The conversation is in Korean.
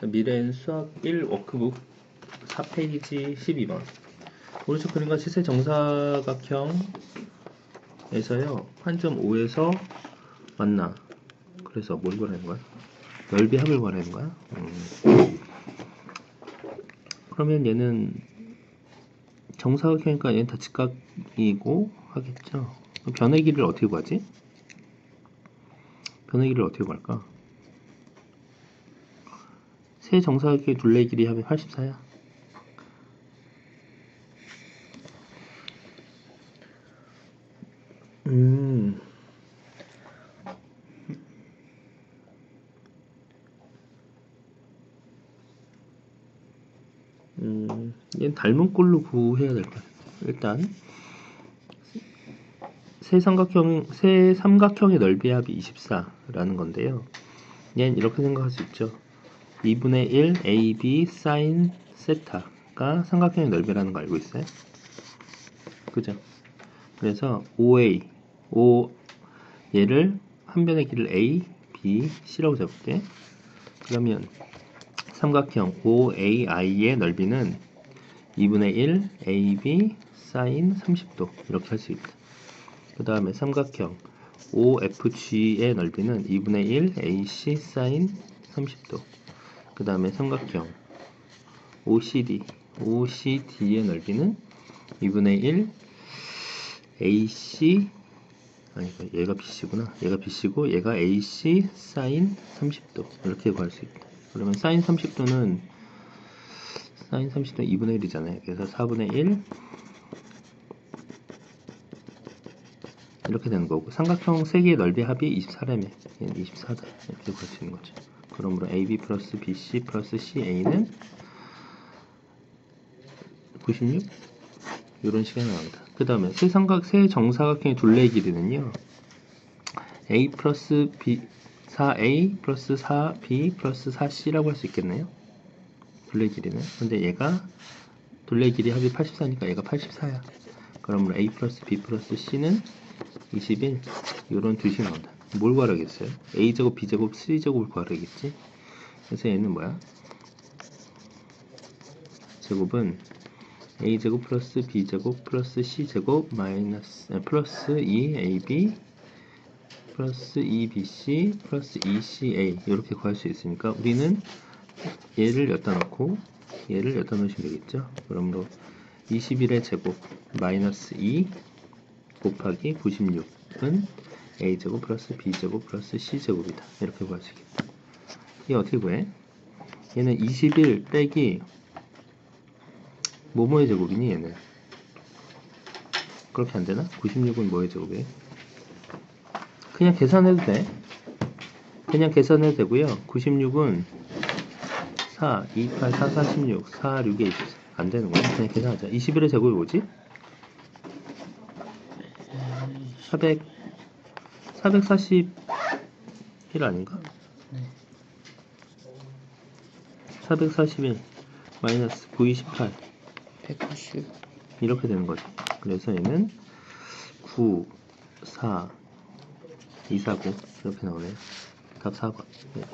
자, 미래엔 수학 1 워크북 4페이지 12번 오른쪽 그림과 시세 정사각형에서요 한 점 5에서 만나 그래서 뭘 구하는 거야? 넓이 합을 구하는 거야? 음. 그러면 얘는 정사각형이니까 얘는 다 직각이고 하겠죠 변의 길이를 어떻게 구하지? 변의 길이를 어떻게 구할까? 세 정사각형의 둘레 길이 합이 84야. 음. 음, 얘는 닮은 꼴로 구해야 될 거야. 일단 세 삼각형 세 삼각형의 넓이 합이 24라는 건데요. 얘는 이렇게 생각할 수 있죠. 2분의 1 AB 사인 세타가 삼각형의 넓이라는 거 알고 있어요? 그죠? 그래서 OA, O 얘를 한 변의 길을 A, B, C라고 잡을게. 그러면 삼각형 OAI의 넓이는 2분의 1 AB 사인 30도 이렇게 할 수 있다. 그 다음에 삼각형 OFG의 넓이는 2분의 1 AC 사인 30도 그 다음에 삼각형. OCD OCD의 넓이는 2분의 1 AC 아니 얘가 BC구나. 얘가 BC고 얘가 AC 사인 30도. 이렇게 구할 수 있다. 그러면 사인 30도는 사인 30도는 2분의 1이잖아요. 그래서 4분의 1 이렇게 되는 거고 삼각형 3개의 넓이 합이 24라며 24다. 이렇게 구할 수 있는 거죠 그러므로 AB 플러스 BC 플러스 CA는 96 이런 식이 나옵니다. 그 다음에 세 삼각 세 정사각형의 둘레 길이는요. A 플러스 B 4A 플러스 4B 플러스 4C라고 할 수 있겠네요. 둘레 길이는. 근데 얘가 둘레 길이 합이 84니까 얘가 84야. 그러므로 A 플러스 B 플러스 C는 21 이런 두 식이 나온다. 뭘 구하라겠어요? a제곱, b제곱, c제곱을 구하라겠지? 그래서 얘는 뭐야? 제곱은 a제곱 플러스 b제곱 플러스 c제곱 마이너스 아, 플러스 2ab 플러스 2bc 플러스 2ca 이렇게 구할 수 있으니까 우리는 얘를 여기다 놓고 얘를 여기다 놓으시면 되겠죠? 그러므로 21의 제곱 마이너스 2 곱하기 96은 a제곱 플러스 b제곱 플러스 c제곱이다. 이렇게 구할 수 있겠다. 이게 어떻게 구해? 얘는 21 빼기 뭐뭐의 제곱이니 얘는? 그렇게 안 되나? 96은 뭐의 제곱이에요? 그냥 계산해도 돼. 그냥 계산해도 되고요. 96은 4, 2, 8, 4, 4, 16, 4, 6에 24. 안 되는 거야. 그냥 계산하자. 21의 제곱이 뭐지? 400 441 아닌가? 441 마이너스 928 190 이렇게 되는 거죠. 그래서 얘는 9, 4, 2, 4, 9 이렇게 나오네요. 답 4번. 네.